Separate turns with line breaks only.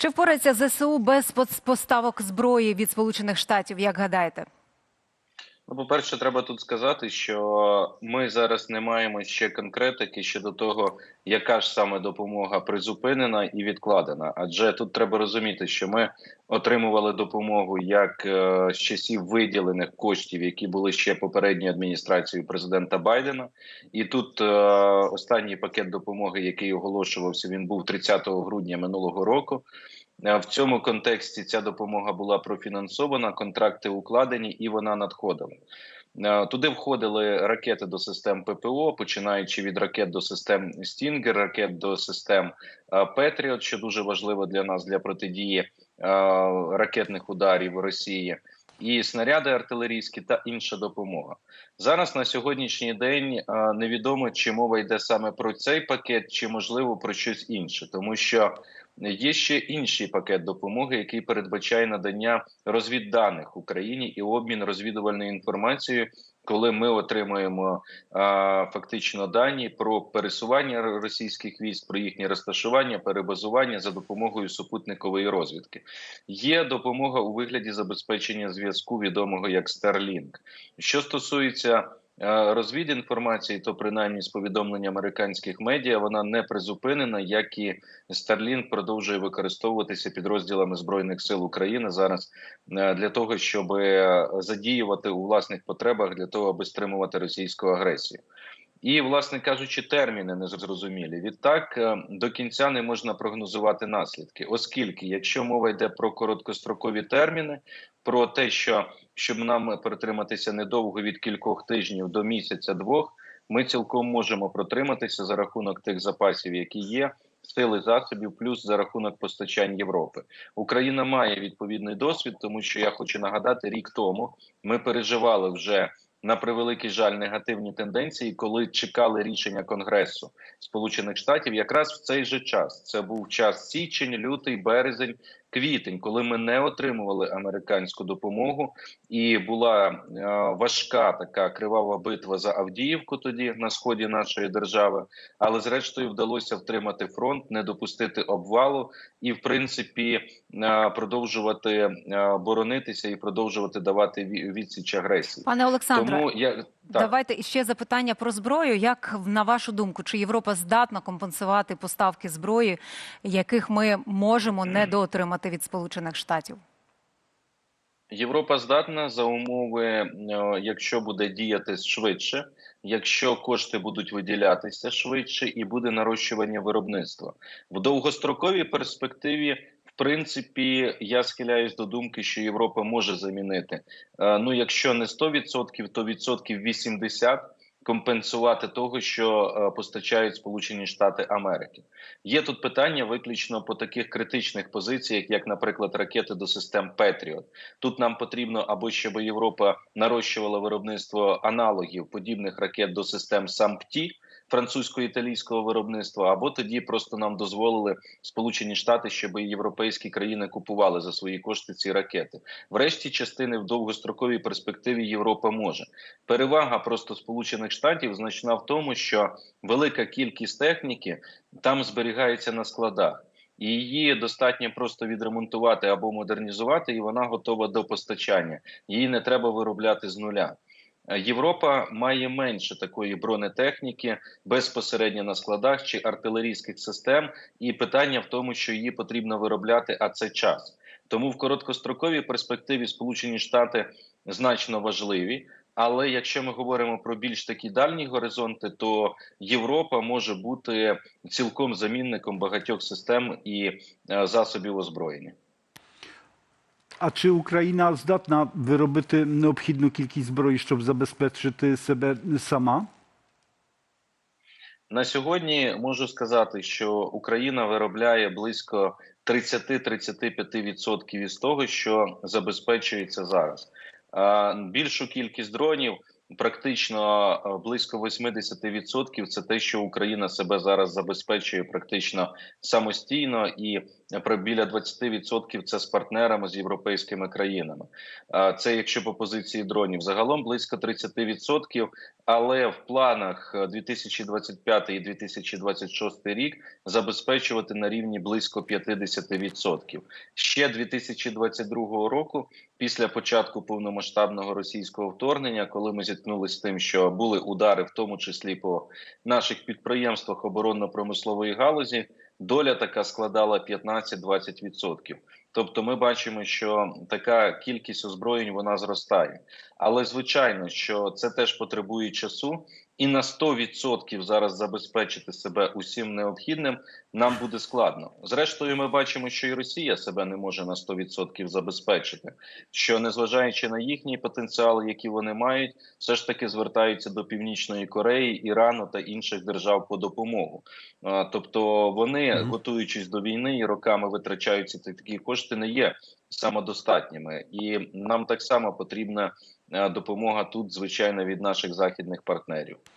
Чи впорається ЗСУ без поставок зброї від Сполучених Штатів, як гадаєте?
Ну, по-перше, треба тут сказати, що ми зараз не маємо ще конкретики щодо того, яка ж саме допомога призупинена і відкладена. Адже тут треба розуміти, що ми отримували допомогу як е, з часів виділених коштів, які були ще попередньою адміністрацією президента Байдена. І тут е, останній пакет допомоги, який оголошувався, він був 30 грудня минулого року. Е, В цьому контексті ця допомога була профінансована, контракти укладені і вона надходила. Е, Туди входили ракети до систем ППО, починаючи від ракет до систем Стінгер, ракет до систем е, Петріот, що дуже важливо для нас для протидії ракетних ударів Росії, і снаряди артилерійські та інша допомога. Зараз на сьогоднішній день невідомо, чи мова йде саме про цей пакет, чи можливо про щось інше, тому що Є ще інший пакет допомоги, який передбачає надання розвідданих Україні і обмін розвідувальною інформацією, коли ми отримуємо а, фактично дані про пересування російських військ, про їхнє розташування, перебазування за допомогою супутникової розвідки. Є допомога у вигляді забезпечення зв'язку, відомого як Starlink. Що стосується е, розвідінформації, то принаймні з повідомлень американських медіа вона не призупинена, як і Starlink продовжує використовуватися підрозділами збройних сил України зараз е, для того, щоб е, задіювати у власних потребах для того, аби стримувати російську агресію. І, власне кажучи, терміни незрозумілі. Відтак е, до кінця не можна прогнозувати наслідки, оскільки, якщо мова йде про короткострокові терміни, про те, що щоб нам протриматися недовго від кількох тижнів до місяця-двох, ми цілком можемо протриматися за рахунок тих запасів, які є, сили засобів, плюс за рахунок постачань Європи. Україна має відповідний досвід, тому що я хочу нагадати, рік тому ми переживали вже. На превеликий жаль, негативні тенденції, коли чекали рішення Конгресу Сполучених Штатів, якраз в цей же час. Це був час січень, лютий, березень, квітень, коли ми не отримували американську допомогу, і була е, важка така кривава битва за Авдіївку тоді на сході нашої держави. Але зрештою вдалося втримати фронт, не допустити обвалу і, в принципі, е, продовжувати е, боронитися і продовжувати давати відсіч агресії.
Пане Олександре,
Тому я так.
давайте ще запитання про зброю. Як на вашу думку, чи Європа здатна компенсувати поставки зброї, яких ми можемо недоотримати від Сполучених Штатів?
Європа здатна за умови, е, якщо буде діяти швидше, якщо кошти будуть виділятися швидше, і буде нарощування виробництва в довгостроковій перспективі. Принципі, я схиляюсь до думки, що Європа може замінити. е, Ну, якщо не 100%, то відсотків 80% компенсувати того, що е, постачають Сполучені Штати Америки. Є тут питання виключно по таких критичних позиціях, як, наприклад, ракети до систем Петріот. Тут нам потрібно або щоб Європа нарощувала виробництво аналогів подібних ракет до систем САМПТІ французько-італійського виробництва, або тоді просто нам дозволили Сполучені Штати, щоб європейські країни купували за свої кошти ці ракети. Врешті частини в довгостроковій перспективі Європа може. Перевага просто Сполучених Штатів значна в тому, що велика кількість техніки там зберігається на складах. І її достатньо просто відремонтувати або модернізувати, і вона готова до постачання. Її не треба виробляти з нуля. Е, Європа має менше такої бронетехніки безпосередньо на складах чи артилерійських систем, і питання в тому, що її потрібно виробляти, а це час. Тому в короткостроковій перспективі Сполучені Штати значно важливі. Але якщо ми говоримо про більш такі дальні горизонти, то Європа може бути цілком замінником багатьох систем і е, засобів озброєння.
А чи Україна здатна виробити необхідну кількість зброї, щоб забезпечити себе сама?
На сьогодні можу сказати, що Україна виробляє близько 30-35% із того, що забезпечується зараз. Більшу кількість дронів, практично близько 80% – це те, що Україна себе зараз забезпечує практично самостійно, і про біля 20% це з партнерами з європейськими країнами. Це якщо по позиції дронів, загалом близько 30%, але в планах е, 2025 і 2026 рік забезпечувати на рівні близько 50%. Ще 2022 року, після початку повномасштабного російського вторгнення, коли ми зіткнулися з тим, що були удари, в тому числі по наших підприємствах оборонно-промислової галузі, доля така складала 15-20%. Тобто, ми бачимо, що така кількість озброєнь вона зростає. Але звичайно, що це теж потребує часу, і на 100% зараз забезпечити себе усім необхідним нам буде складно. Зрештою, ми бачимо, що і Росія себе не може на 100% забезпечити. Що незважаючи на їхній потенціал, які вони мають, все ж таки звертаються до Північної Кореї, Ірану та інших держав по допомогу. Тобто вони,
Мгм.
готуючись до війни і роками витрачаються такі кошти, не є самодостатніми, і нам так само потрібна допомога тут, звичайно, від наших західних партнерів.